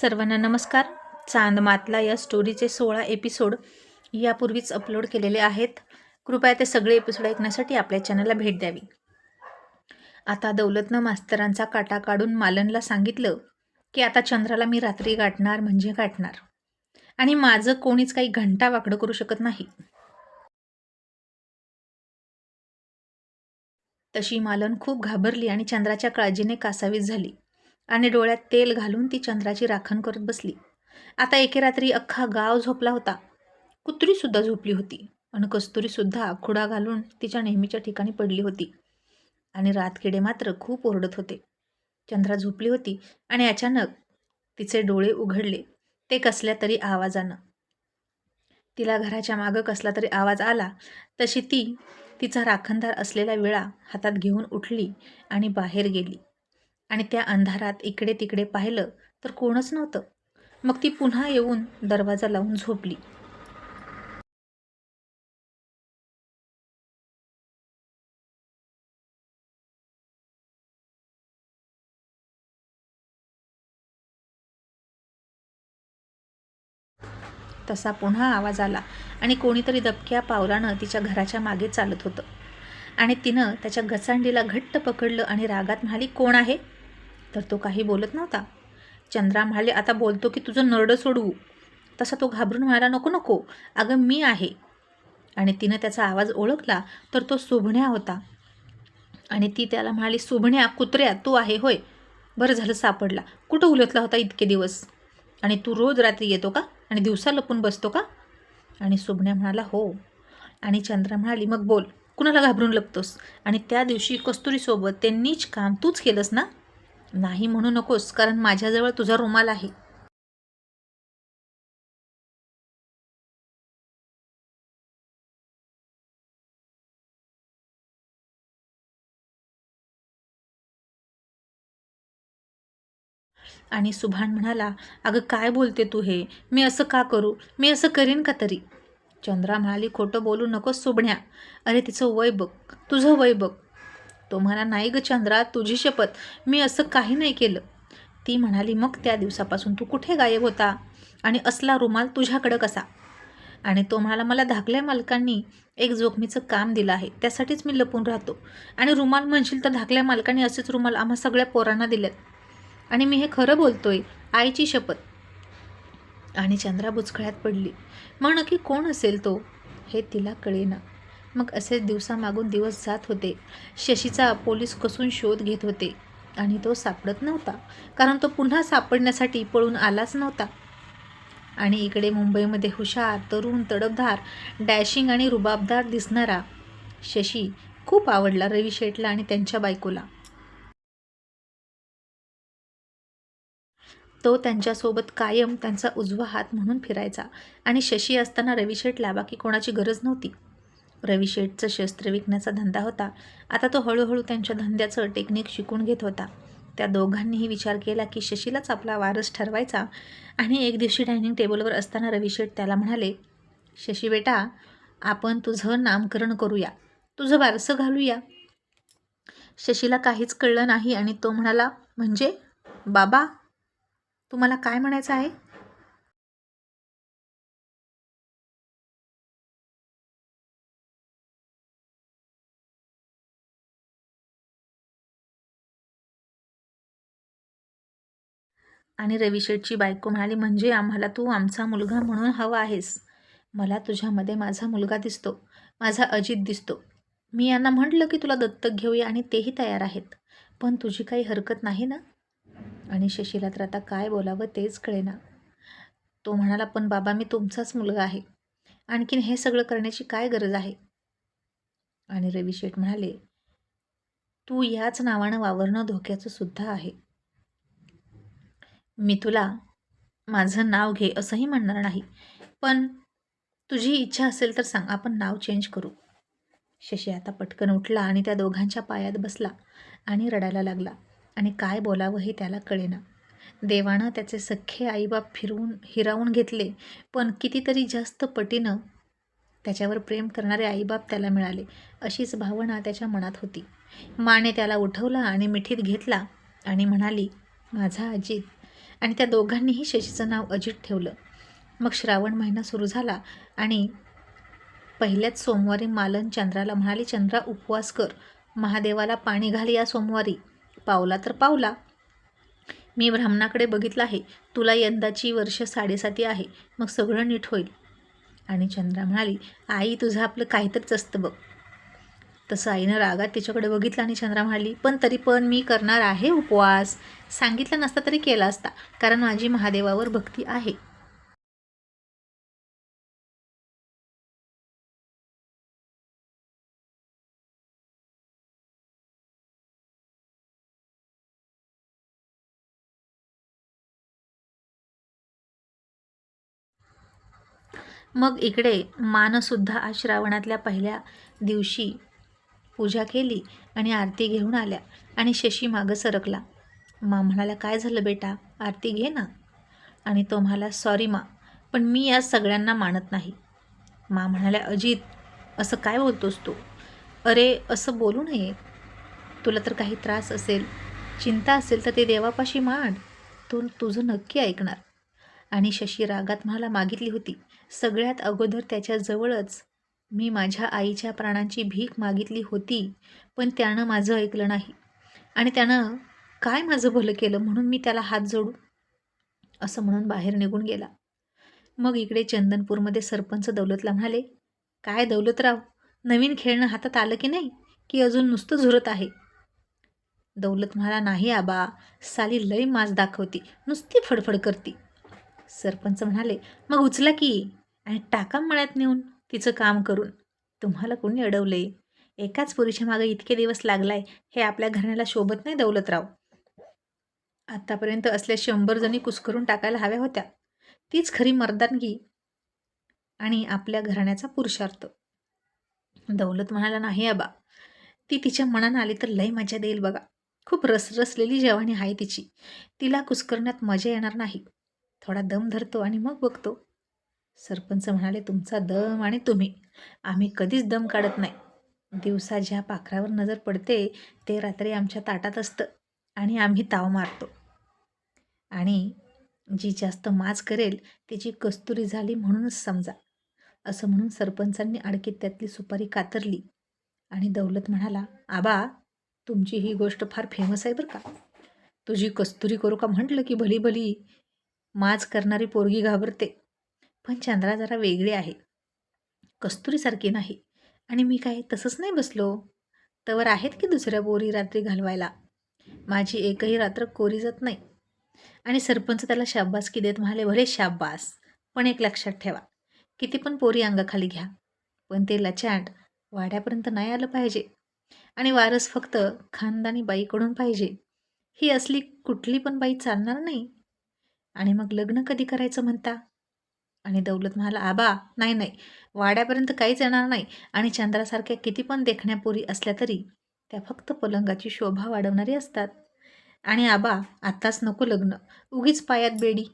सर्वांना नमस्कार. चांद मातला या स्टोरीचे सोळा एपिसोड यापूर्वीच अपलोड केलेले आहेत. कृपया ते सगळे एपिसोड ऐकण्यासाठी आपल्या चॅनलला भेट द्यावी. आता दौलतनं मास्तरांचा काटा काढून मालनला सांगितलं की आता चंद्राला मी रात्री गाठणार म्हणजे गाठणार. आणि माझं कोणीच काही घंटा वाकडं करू शकत नाही. तशी मालन खूप घाबरली आणि चंद्राच्या काळजीने कासावीस झाली. आणि डोळ्यात तेल घालून ती चंद्राची राखण करत बसली. आता एके रात्री अख्खा गाव झोपला होता. कुत्रीसुद्धा झोपली होती आणि कस्तुरीसुद्धा खुडा घालून तिच्या नेहमीच्या ठिकाणी पडली होती. आणि रातकिडे मात्र खूप ओरडत होते. चंद्रा झोपली होती आणि अचानक तिचे डोळे उघडले. ते कसल्या तरी आवाजानं. तिला घराच्या मागं कसला तरी आवाज आला तशी ती तिचा राखणदार असलेला विळा हातात घेऊन उठली आणि बाहेर गेली. आणि त्या अंधारात इकडे तिकडे पाहिलं तर कोणच नव्हतं. मग ती पुन्हा येऊन दरवाजा लावून झोपली. तसा पुन्हा आवाज आला आणि कोणीतरी दबक्या पावलानं तिच्या घराच्या मागे चालत होतं. आणि तिनं त्याच्या गचांडीला घट्ट पकडलं आणि रागात म्हणाली कोण आहे? तर तो काही बोलत नव्हता. चंद्रा म्हणाले आता बोलतो की तुझं नरडं सोडवू. तसा तो घाबरून म्हणाला नको नको. अगं मी आहे. आणि तिनं त्याचा आवाज ओळखला तर तो सुभण्या होता. आणि ती त्याला म्हणाली सुभण्या कुत्र्या तू आहे होय. बरं झालं सापडला. कुठं उलटला होता इतके दिवस? आणि तू रोज रात्री येतो का? आणि दिवसा लपून बसतो का? आणि सुभण्या म्हणाला हो. आणि चंद्रा म्हणाली मग बोल. कुणाला घाबरून लपतोस? आणि त्या दिवशी कस्तुरीसोबत ते नीच काम तूच केलंस ना? नाही म्हणू नकोस कारण माझ्याजवळ तुझा रुमाल आहे. आणि सुभान म्हणाला अगं काय बोलते तू हे? मी असं का करू? मी असं करीन का तरी? चंद्रा म्हणाली खोटं बोलू नकोस सुभण्या. अरे तिचं वय बघ. तुझं वय बघ. तो म्हणा नाही ग चंद्रा तुझी शपथ. मी असं काही नाही केलं. ती म्हणाली मग त्या दिवसापासून तू कुठे गायब होता? आणि असला रुमाल तुझ्याकडं कसा? आणि तो म्हणाला मला धाकल्या मालकांनी एक जोखमीचं काम दिलं आहे त्यासाठीच मी लपून राहतो. आणि रुमाल म्हणशील तर धाकल्या मालकांनी असेच रुमाल आम्हा सगळ्या पोरांना दिल्यात आणि मी हे खरं बोलतोय आईची शपथ. आणि चंद्रा बुचकळ्यात पडली. मग नक्की कोण असेल तो? हे तिला कळेना. मग असेच दिवसामागून दिवस जात होते. शशीचा पोलीस कसून शोध घेत होते. आणि तो सापडत नव्हता. कारण तो पुन्हा सापडण्यासाठी पळून आलाच नव्हता. आणि इकडे मुंबईमध्ये हुशार तरुण तडपधार डॅशिंग आणि रुबाबदार दिसणारा शशी खूप आवडला रवी शेटला आणि त्यांच्या बायकोला. तो त्यांच्यासोबत कायम त्यांचा उजवा हात म्हणून फिरायचा. आणि शशी असताना रवी शेटला बाकी कोणाची गरज नव्हती. रवी शेठचं शस्त्र विकण्याचा धंदा होता. आता तो हळूहळू त्यांच्या धंद्याचं टेक्निक शिकून घेत होता. त्या दोघांनीही विचार केला की शशीलाच आपला वारस ठरवायचा आणि एक दिवशी डायनिंग टेबलवर असताना रवी शेठ त्याला म्हणाले शशी बेटा आपण तुझं नामकरण करूया. तुझं वारसं घालूया. शशीला काहीच कळलं नाही आणि तो म्हणाला म्हणजे? बाबा तुम्हाला काय म्हणायचं आहे? आणि रविशेठची बायको म्हणाली म्हणजे आम्हाला तू आमचा मुलगा म्हणून हवा आहेस. मला तुझ्यामध्ये माझा मुलगा दिसतो माझा अजित दिसतो. मी यांना म्हटलं की तुला दत्तक घेऊया आणि तेही तयार आहेत. पण तुझी काही हरकत नाही ना? आणि शशीला तर आता काय बोलावं तेच कळेना. तो म्हणाला पण बाबा मी तुमचाच मुलगा आहे. आणखीन हे सगळं करण्याची काय गरज आहे? आणि रवी शेठ म्हणाले तू याच नावानं वावरणं धोक्याचं सुद्धा आहे. मी तुला माझं नाव घे असंही म्हणणार नाही. पण तुझी इच्छा असेल तर सांग आपण नाव चेंज करू. शशी आता पटकन उठला आणि त्या दोघांच्या पायात बसला आणि रडायला लागला. आणि काय बोलावं हे त्याला कळेना. देवानं त्याचे सख्खे आईबाप फिरवून हिरावून घेतले पण कितीतरी जास्त पटीनं त्याच्यावर प्रेम करणारे आईबाप त्याला मिळाले अशीच भावना त्याच्या मनात होती. माने त्याला उठवला आणि मिठीत घेतला आणि म्हणाली माझा अजित आणि त्या दोघांनीही शशीचं नाव अजित ठेवलं. मग श्रावण महिना सुरू झाला आणि पहिल्याच सोमवारी मालन चंद्राला म्हणाली चंद्रा उपवास कर. महादेवाला पाणी घाल या सोमवारी. पावला तर पावला. मी ब्राह्मणाकडे बघितलं आहे. तुला यंदाची वर्ष साडेसाती आहे. मग सगळं नीट होईल. आणि चंद्रा म्हणाली आई तुझं आपलं काहीतरीच असतं बघ. तसं आईनं रागात तिच्याकडे बघितलं आणि चंद्रा म्हणाली पण तरी पण मी करणार आहे उपवास. सांगितलं नसता तरी केला असता कारण माझी महादेवावर भक्ती आहे. मग इकडे मानसुद्धा आज श्रावणातल्या पहिल्या दिवशी पूजा केली आणि आरती घेऊन आल्या आणि शशी मागं सरकला. मा म्हणाला काय झालं बेटा? आरती घे ना. आणि तो म्हणाला सॉरी मा पण मी या सगळ्यांना मानत नाही. मा म्हणाल्या अजित असं काय बोलतोस तू? अरे असं बोलू नये. तुला तर काही त्रास असेल चिंता असेल तर ते देवापाशी मांड. तो तुझं नक्की ऐकणार. आणि शशी रागात मला मागितली होती. सगळ्यात अगोदर त्याच्याजवळच मी माझ्या आईच्या प्राणांची भीक मागितली होती पण त्यानं माझं ऐकलं नाही. आणि त्यानं काय माझं भलं केलं म्हणून मी त्याला हात जोडू? असं म्हणून बाहेर निघून गेला. मग इकडे चंदनपूरमध्ये सरपंच दौलतला म्हणाले काय दौलतराव नवीन खेळणं हातात आलं की नाही की अजून नुसतं झुरत आहे? दौलत म्हणाला नाही आबा साली लई माज दाखवती नुसती फडफड करती. सरपंच म्हणाले मग उचला की आणि टाका मळ्यात नेऊन. तिचं काम करून. तुम्हाला कोणी अडवले? एकाच पुरुषा मागे इतके दिवस लागलाय हे आपल्या घराण्याला शोभत नाही दौलतराव. आतापर्यंत असल्या शंभर जणी कुस्करून टाकायला हव्या होत्या. तीच खरी मर्दानगी आणि आपल्या घराण्याचा पुरुषार्थ. दौलत म्हणाला नाही आबा ती तिच्या मनानं आली तर लय मजा देईल बघा. खूप रसरसलेली जेवाणी आहे तिची. तिला कुस्करण्यात मजा येणार नाही. थोडा दम धरतो आणि मग बघतो. सरपंच म्हणाले तुमचा दम आणि तुम्ही. आम्ही कधीच दम काढत नाही. दिवसा ज्या पाखरावर नजर पडते ते रात्री आमच्या ताटात असतं आणि आम्ही ताव मारतो. आणि जी जास्त माज करेल तिची कस्तुरी झाली म्हणूनच समजा. असं म्हणून सरपंचांनी अडकीत त्यातली सुपारी कातरली आणि दौलत म्हणाला आबा तुमची ही गोष्ट फार फेमस आहे बरं का. तुझी कस्तुरी करू का म्हटलं की भली भली माज करणारी पोरगी घाबरते. पण चंद्रा जरा वेगळी आहे. कस्तुरीसारखी नाही. आणि मी काय तसंच नाही बसलो? तवर आहेत की दुसऱ्या पोरी रात्री घालवायला? माझी एकही रात्र कोरी जात नाही. आणि सरपंच त्याला शाब्बासकी देत म्हणाले भले शाब्बास पण एक लक्षात ठेवा. किती पण पोरी अंगाखाली घ्या. पण ते लचांट वाड्यापर्यंत नाही आलं पाहिजे. आणि वारस फक्त खानदानी बाईकडून पाहिजे. ही असली कुठली पण बाई चालणार नाही. आणि मग लग्न कधी करायचं म्हणता? आणि दौलत म्हणाला आबा नाही नाही. वाड्यापर्यंत काहीच येणार नाही. आणि चंद्रासारख्या किती पण देखण्यापुरी असल्या तरी त्या फक्त पलंगाची शोभा वाढवणारी असतात. आणि आबा आत्ताच नको लग्न. उगीच पायात बेडी.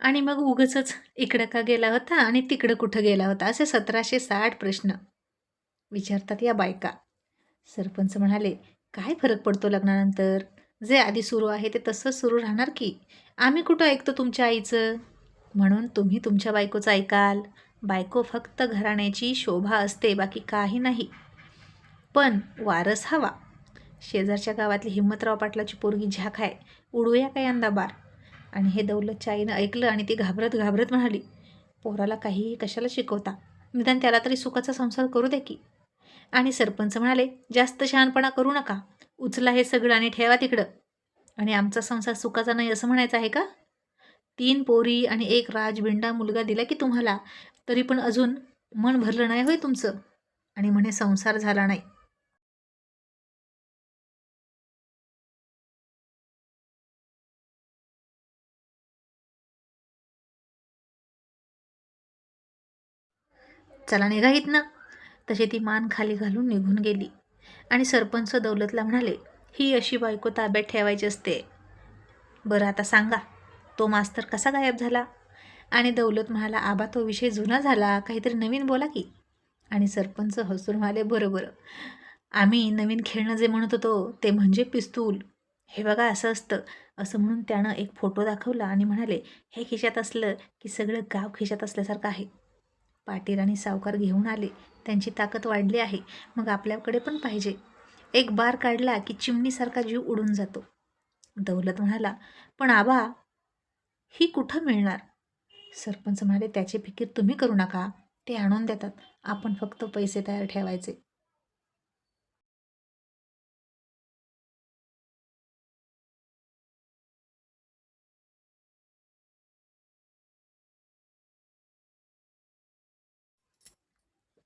आणि मग उगच इकडं का गेला होता आणि तिकडं कुठं गेला होता? असे सतराशे साठ प्रश्न विचारतात या बायका. सरपंच म्हणाले काय फरक पडतो लग्नानंतर? जे आधी सुरू आहे ते तसंच सुरू राहणार की? आम्ही कुठं ऐकतो तुमच्या आईचं? म्हणून तुम्ही तुमच्या बायकोचं ऐकाल. बायको फक्त घराण्याची शोभा असते बाकी काही नाही. पण वारस हवा. शेजारच्या गावातली हिम्मतराव पाटलाची पोरगी झाक आहे. उडूया का यंदा बार? आणि हे दौलतच्या आईनं ऐकलं आणि ती घाबरत घाबरत म्हणाली पोराला काहीही कशाला शिकवता? निदान त्याला तरी सुखाचा संसार करू दे की. आणि सरपंच म्हणाले जास्त शहाणपणा करू नका. उचला हे सगळं आणि ठेवा तिकडं. आणि आमचा संसार सुखाचा नाही असं म्हणायचं आहे का? तीन पोरी आणि एक राजबिंडा मुलगा दिला की तुम्हाला तरी पण अजून मन भरलं नाही होय तुमचं? आणि म्हणे संसार झाला नाही. चला निघा ना तशी ती मान खाली घालून निघून गेली. आणि सरपंच दौलतला म्हणाले ही अशी बायको ताब्यात ठेवायची असते. बरं आता सांगा तो मास्तर कसा गायब झाला? आणि दौलत म्हणाला आबा तो विषय जुना झाला काहीतरी नवीन बोला की. आणि सरपंच हसून म्हणाले बरं बरं आम्ही नवीन खेळणं जे म्हणत होतो ते म्हणजे पिस्तूल. हे बघा असं असतं. असं म्हणून त्यानं एक फोटो दाखवला आणि म्हणाले हे खिशात असलं की सगळं गाव खिशात असल्यासारखं आहे. पाटील आणि सावकार घेऊन आले. त्यांची ताकद वाढली आहे. मग आपल्याकडे पण पाहिजे. एक बार काढला की चिमणीसारखा जीव उडून जातो. दौलत म्हणाला पण आबा ही कुठं मिळणार? सरपंच म्हणाले त्याची फिकीर तुम्ही करू नका. ते आणून देतात. आपण फक्त पैसे तयार ठेवायचे.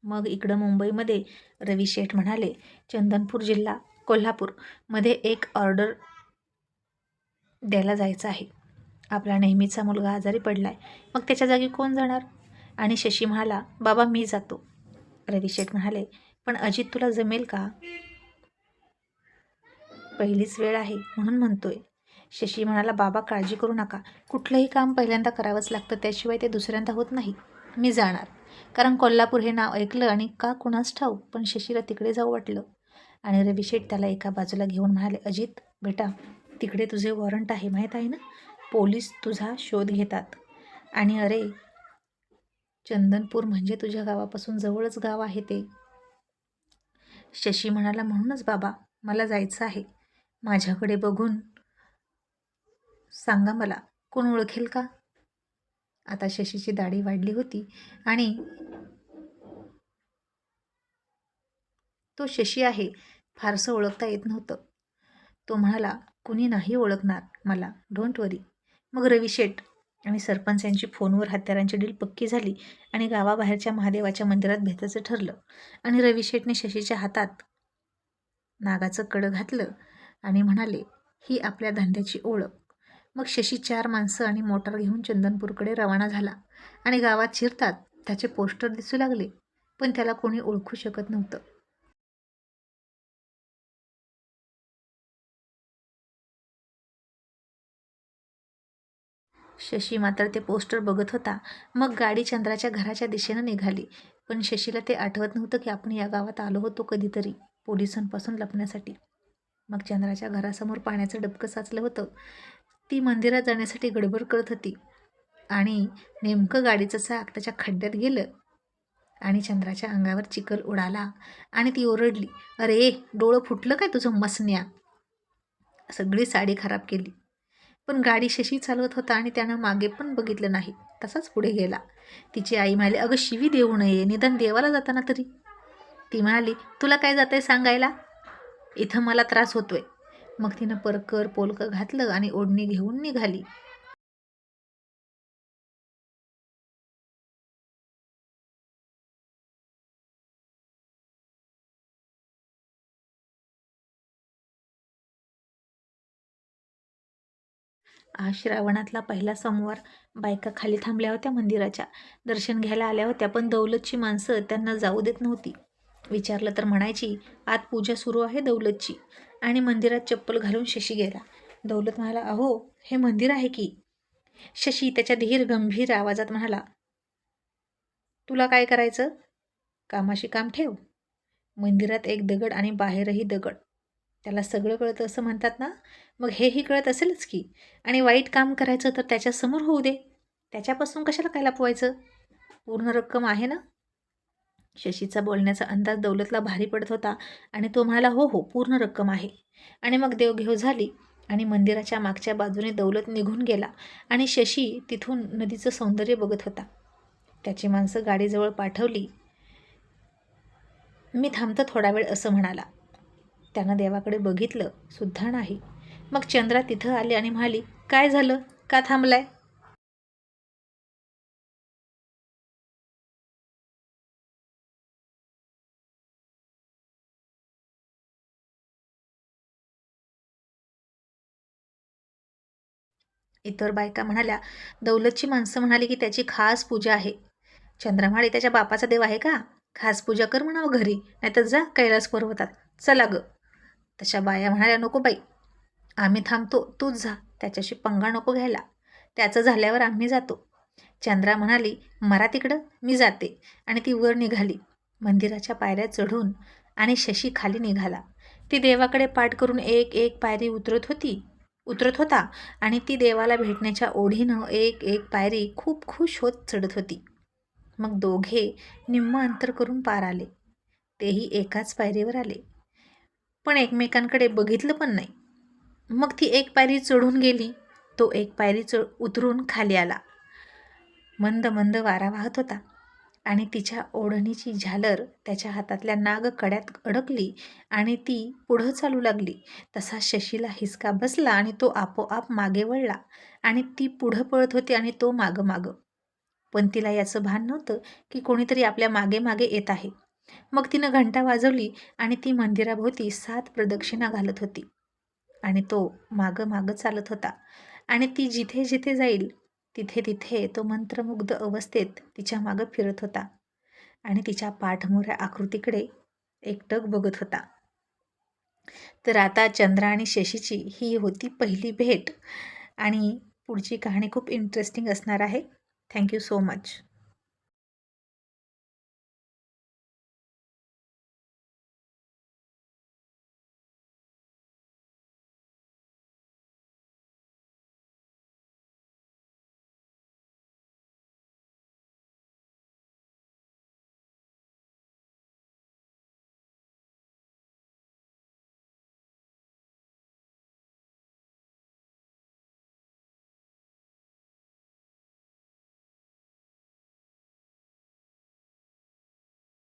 मग इकडं मुंबईमध्ये रवी शेठ म्हणाले चंदनपूर जिल्हा कोल्हापूरमध्ये एक ऑर्डर द्यायला जायचं आहे. आपला नेहमीचा मुलगा आजारी पडला आहे मग त्याच्या जागी कोण जाणार? आणि शशी म्हणाला बाबा मी जातो. रवी शेठ म्हणाले पण अजित तुला जमेल का? पहिलीच वेळ आहे म्हणून म्हणतोय. शशी म्हणाला बाबा काळजी करू नका. कुठलंही काम पहिल्यांदा करावंच लागतं. त्याशिवाय ते दुसऱ्यांदा होत नाही. मी जाणार. कारण कोल्हापूर हे नाव ऐकलं आणि का कुणास ठाऊक पण शशीला तिकडे जाऊ वाटलं. आणि रविशेठ त्याला एका बाजूला घेऊन म्हणाले अजित बेटा तिकडे तुझे वॉरंट आहे माहीत आहे ना? पोलीस तुझा शोध घेतात. आणि अरे चंदनपूर म्हणजे तुझ्या गावापासून जवळच गाव आहे ते. शशी म्हणाला म्हणूनच बाबा मला जायचं आहे. माझ्याकडे बघून सांगा मला कोण ओळखेल का? आता शशीची दाढी वाढली होती आणि तो शशी आहे फारसं ओळखता येत नव्हतं. तो म्हणाला कुणी नाही ओळखणार मला. डोंट वरी मग रवी शेठ आणि सरपंच यांची फोनवर हत्यारांची डील पक्की झाली आणि गावाबाहेरच्या महादेवाच्या मंदिरात भेटायचं ठरलं आणि रवी शेठने शशीच्या हातात नागाचं कडं घातलं आणि म्हणाले ही आपल्या धंद्याची ओळख. मग शशी चार माणसं आणि मोटार घेऊन चंदनपूरकडे रवाना झाला आणि गावात शिरतात. त्याचे पोस्टर दिसू लागले पण त्याला कोणी ओळखू शकत नव्हतं. शशी मात्र ते पोस्टर बघत होता. मग गाडी चंद्राच्या घराच्या दिशेनं निघाली. पण शशीला ते आठवत नव्हतं की आपण या गावात आलो होतो कधीतरी पोलिसांपासून लपण्यासाठी. मग चंद्राच्या घरासमोर पाण्याचं डबकं साचलं होतं. ती मंदिरात जाण्यासाठी गडबड करत होती. आणि नेमकं गाडीचं चाक त्याच्या खड्ड्यात गेलं. आणि चंद्राच्या अंगावर चिखल उडाला आणि ती ओरडली अरे डोळं फुटलं काय तुझं मसण्या? सगळी साडी खराब केली. पण गाडी शशी चालवत होता आणि त्यानं मागे पण बघितलं नाही तसाच पुढे गेला. तिची आई म्हणाली अगं शिवी देऊ नये निदान देवाला जाताना तरी. ती म्हणाली तुला काय जात आहे सांगायला? इथं मला त्रास होतोय. मग तिनं परकर पोलकं घातलं आणि ओढणी घेऊन निघाली. आज श्रावणातला पहिला सोमवार. बायका खाली थांबल्या होत्या मंदिराच्या. दर्शन घ्यायला आल्या होत्या पण दौलतची माणसं त्यांना जाऊ देत नव्हती. विचारलं तर म्हणायची आत पूजा सुरू आहे दौलतची. आणि मंदिरात चप्पल घालून शशी गेला. दौलत म्हणाला अहो हे मंदिर आहे की? शशी त्याच्या धीर गंभीर आवाजात म्हणाला तुला काय करायचं? कामाशी काम ठेव. मंदिरात एक दगड आणि बाहेरही दगड. त्याला सगळं कळतं असं म्हणतात ना? मग हेही कळत असेलच की. आणि वाईट काम करायचं तर त्याच्यासमोर होऊ दे. त्याच्यापासून कशाला काय लपवायचं? पूर्ण रक्कम आहे ना? शशीचा बोलण्याचा अंदाज दौलतला भारी पडत होता आणि तो म्हणाला हो हो पूर्ण रक्कम आहे. आणि मग देवघेव झाली आणि मंदिराच्या मागच्या बाजूने दौलत निघून गेला आणि शशी तिथून नदीचं सौंदर्य बघत होता. त्याची माणसं गाडीजवळ पाठवली. मी थांबतो थोडा वेळ असं म्हणाला. त्यानं देवाकडे बघितलं सुद्धा नाही. मग चंद्रा तिथं आली आणि म्हणाली काय झालं? का थांबलाय? इतर बायका म्हणाल्या दौलतची माणसं म्हणाली की त्याची खास पूजा आहे. चंद्रमाळे त्याच्या बापाचा देव आहे का? खास पूजा कर म्हणावं घरी नाहीतर जा कैलास पर्वतात. चला ग. तशा बाया म्हणाल्या नको बाई. आम्ही थांबतो तूच जा. त्याच्याशी पंगा नको घ्यायला. त्याचं झाल्यावर आम्ही जातो. चंद्रा म्हणाली मरा तिकडं मी जाते. आणि ती वर निघाली. मंदिराच्या पायऱ्या चढून आणि शशी खाली निघाला. ती देवाकडे पाठ करून एक एक पायरी उतरत होती. उतरत होता आणि ती देवाला भेटण्याच्या ओढीनं एक एक पायरी खूप खुश होत चढत होती. मग दोघे निम्म अंतर करून पार आले. तेही एकाच पायरीवर आले. पण एकमेकांकडे बघितलं पण नाही. मग ती एक पायरी चढून गेली. तो एक पायरी चढ उतरून खाली आला. मंद मंद वारा वाहत होता. आणि तिच्या ओढणीची झालर त्याच्या हातातल्या नाग कड्यात अडकली आणि ती पुढं चालू लागली. तसा शशीला हिसका बसला आणि तो आपोआप मागे वळला आणि ती पुढं पळत होती आणि तो मागं मागं. पण तिला याचं भान नव्हतं की कोणीतरी आपल्या मागे मागे येत आहे. मग तिनं घंटा वाजवली आणि ती मंदिराभोवती सात प्रदक्षिणा घालत होती. आणि तो मागं मागं चालत होता. आणि ती जिथे जिथे जाईल तिथे तिथे तो मंत्रमुग्ध अवस्थेत तिच्या मागं फिरत होता आणि तिच्या पाठमोऱ्या आकृतीकडे एकटक बघत होता. तर आता चंद्रा आणि शशीची ही होती पहिली भेट आणि पुढची कहाणी खूप इंटरेस्टिंग असणार आहे. Thank you so much